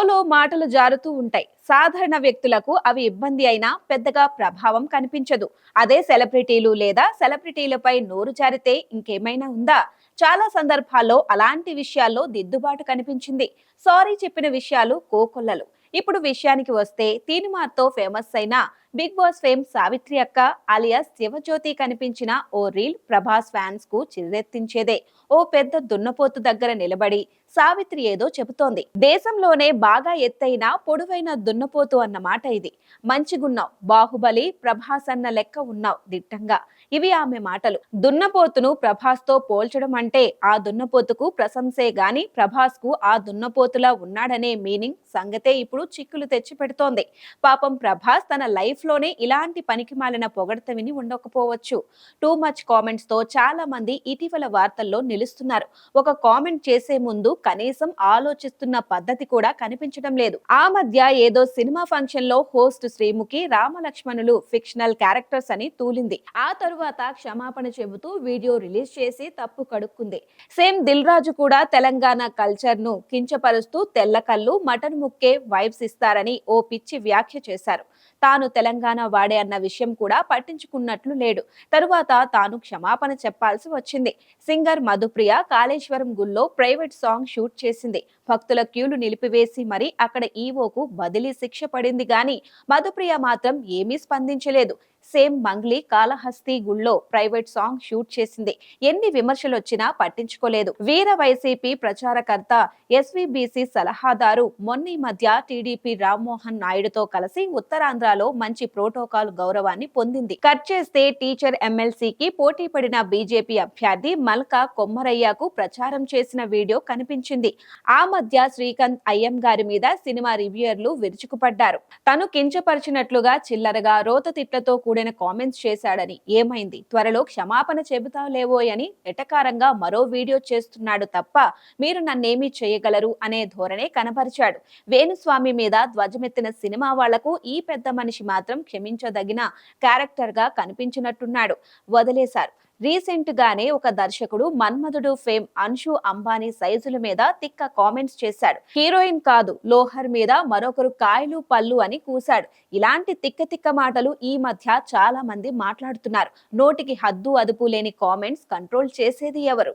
షోలో మాటలు జారుతూ ఉంటాయి. సాధారణ వ్యక్తులకు అవి ఇబ్బంది అయినా పెద్దగా ప్రభావం కనిపించదు. అదే సెలబ్రిటీలు లేదా సెలబ్రిటీలపై నోరు జారితే ఇంకేమైనా ఉందా? చాలా సందర్భాల్లో అలాంటి విషయాల్లో దిద్దుబాటు కనిపించింది. సారీ చెప్పిన విషయాలు కోకొల్లలు. ఇప్పుడు విషయానికి వస్తే తీనిమార్తో ఫేమస్ అయిన బిగ్ బాస్ ఫేమ్ సావిత్రి అక్క అలియాస్ శివజ్యోతి కనిపించిన ఓ రీల్ ప్రభాస్ ఫ్యాన్స్కు చిరెత్తించేదే ఓ పెద్ద దున్నపోతు దగ్గర నిలబడి సావిత్రి ఏదో చెబుతోంది. దేశంలోనే బాగా ఎత్తైన పొడవైన దున్నపోతు అన్నమాట ఇది. మంచిగున్నావు. బాహుబలి ప్రభాస్ అన్న లెక్క ఉన్నావు దిట్టంగా. ఇవి ఆమె మాటలు. దున్నపోతును ప్రభాస్తో పోల్చడం అంటే ఆ దున్నపోతుకు ప్రశంసే గాని ప్రభాస్కు ఆ దున్నపోతులా ఉన్నాడనే మీనింగ్ సంగతే ఇప్పుడు చిక్కులు తెచ్చి పెడుతోంది. పాపం ప్రభాస్ తన లైఫ్లోనే ఇలాంటి పనికి మాలిన పొగడత విని ఉండకపోవచ్చు. టూ మచ్ కామెంట్స్తో చాలా మంది ఇటీవల వార్తల్లో నిలుస్తున్నారు. ఒక కామెంట్ చేసే ముందు కనీసం ఆలోచిస్తున్న పద్ధతి కూడా కనిపించడం లేదు. ఆ మధ్య ఏదో సినిమా ఫంక్షన్లో హోస్ట్ శ్రీముఖి రామలక్ష్మణులు ఫిక్షనల్ క్యారెక్టర్స్ అని తూలింది. ఆ తరువాత క్షమాపణ చెబుతూ వీడియో రిలీజ్ చేసి తప్పు కడుక్కుంది. సేమ్ దిల్ రాజు కూడా తెలంగాణ కల్చర్ను కించపరుస్తూ తెల్ల కళ్ళు మటన్ ముక్కే వైబ్స్ ఇస్తారని ఓ పిచ్చి వ్యాఖ్య చేశారు. తాను తెలంగాణ వాడే అన్న విషయం కూడా పట్టించుకున్నట్లు లేడు. తరువాత తాను క్షమాపణ చెప్పాల్సి వచ్చింది. సింగర్ మధుప్రియ కాళేశ్వరం గుల్లో ప్రైవేట్ సాంగ్ షూట్ చేసింది. భక్తుల క్యూలు నిలిపివేసి మరి అక్కడ ఈవోకు బదిలీ శిక్ష పడింది గాని మధుప్రియ మాత్రం ఏమీ స్పందించలేదు. సేమ్ మంగ్లీ కాళహస్తి గుళ్ళో ప్రైవేట్ సాంగ్ షూట్ చేసింది. ఎన్ని విమర్శలు వచ్చినా పట్టించుకోలేదు. వీర వైసీపీ ప్రచారకర్త ఎస్వీబీసీ సలహాదారు మొన్న మధ్య టీడీపీ రామ్మోహన్ నాయుడుతో కలిసి ఉత్తరాంధ్రలో మంచి ప్రోటోకాల్ గౌరవాన్ని పొందింది. కట్ చేస్తే టీచర్ ఎమ్మెల్సీకి పోటీ పడిన బీజేపీ అభ్యర్థి మల్కా కొమ్మరయ్యకు ప్రచారం చేసిన వీడియో కనిపించింది. ఆ మధ్య శ్రీకాంత్ అయ్యం గారి మీద సినిమా రివ్యూయర్లు విరుచుకుపడ్డారు. తను కించపరిచినట్లుగా చిల్లరగా రోత తిట్లతో కూడిన కామెంట్స్ చేశాడని. ఏమైంది? త్వరలో క్షమాపణ చెబుతాలేవోయని ఎటకారంగా మరో వీడియో చేస్తున్నాడు తప్ప మీరు నన్నేమీ చేయగలరు అనే ధోరణే కనపరిచాడు. వేణుస్వామి మీద ధ్వజమెత్తిన సినిమా వాళ్ళకు ఈ పెద్ద మనిషి మాత్రం క్షమించదగిన క్యారెక్టర్గా కనిపించినట్టున్నాడు. వదిలేశారు. రీసెంట్ గానే ఒక దర్శకుడు మన్మధుడు ఫేమ్ అన్షు అంబానీ సైజుల మీద తిక్క కామెంట్స్ చేశాడు. హీరోయిన్ కాదు లోహర్ మీద మరొకరు కాయలు పళ్ళు అని కూశాడు. ఇలాంటి తిక్క తిక్క మాటలు ఈ మధ్య చాలా మంది మాట్లాడుతున్నారు. నోటికి హద్దు అదుపు లేని కామెంట్స్ కంట్రోల్ చేసేది ఎవరు?